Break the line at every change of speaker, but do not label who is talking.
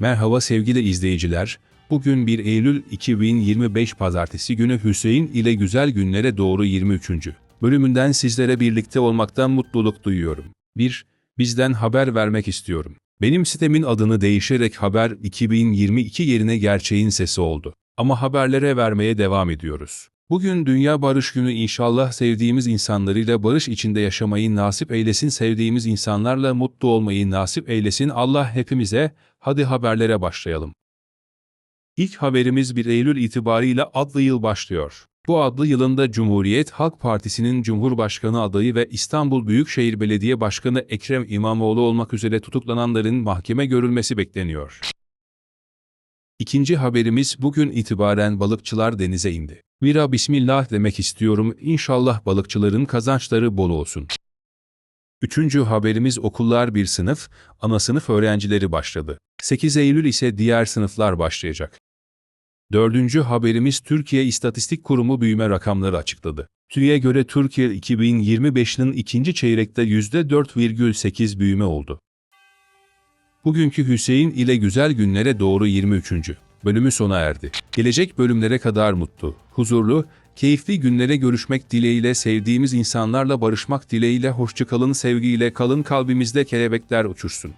Merhaba sevgili izleyiciler. Bugün 1 Eylül 2025 Pazartesi günü Hüseyin ile Güzel Günlere Doğru 23. bölümünden sizlere birlikte olmaktan mutluluk duyuyorum. 1. Bizden haber vermek istiyorum. Benim sitemin adını değişerek Haber 2022 yerine Gerçeğin Sesi oldu. Ama haberlere vermeye devam ediyoruz. Bugün Dünya Barış Günü inşallah sevdiğimiz insanlarıyla barış içinde yaşamayı nasip eylesin, sevdiğimiz insanlarla mutlu olmayı nasip eylesin Allah hepimize. Hadi haberlere başlayalım. İlk haberimiz 1 Eylül itibariyle adlı yıl başlıyor. Bu adlı yılında Cumhuriyet Halk Partisi'nin Cumhurbaşkanı adayı ve İstanbul Büyükşehir Belediye Başkanı Ekrem İmamoğlu olmak üzere tutuklananların mahkeme görülmesi bekleniyor. İkinci haberimiz bugün itibaren balıkçılar denize indi. Vira bismillah demek istiyorum. İnşallah balıkçıların kazançları bol olsun. Üçüncü haberimiz okullar bir sınıf, ana sınıf öğrencileri başladı. 8 Eylül ise diğer sınıflar başlayacak. Dördüncü haberimiz Türkiye İstatistik Kurumu büyüme rakamları açıkladı. TÜİ'ye göre Türkiye 2025'nin ikinci çeyrekte %4,8 büyüme oldu. Bugünkü Hüseyin ile Güzel Günlere Doğru 23. bölümü sona erdi. Gelecek bölümlere kadar mutlu, huzurlu, keyifli günlere görüşmek dileğiyle sevdiğimiz insanlarla barışmak dileğiyle hoşçakalın sevgiyle kalın kalbimizde kelebekler uçursun.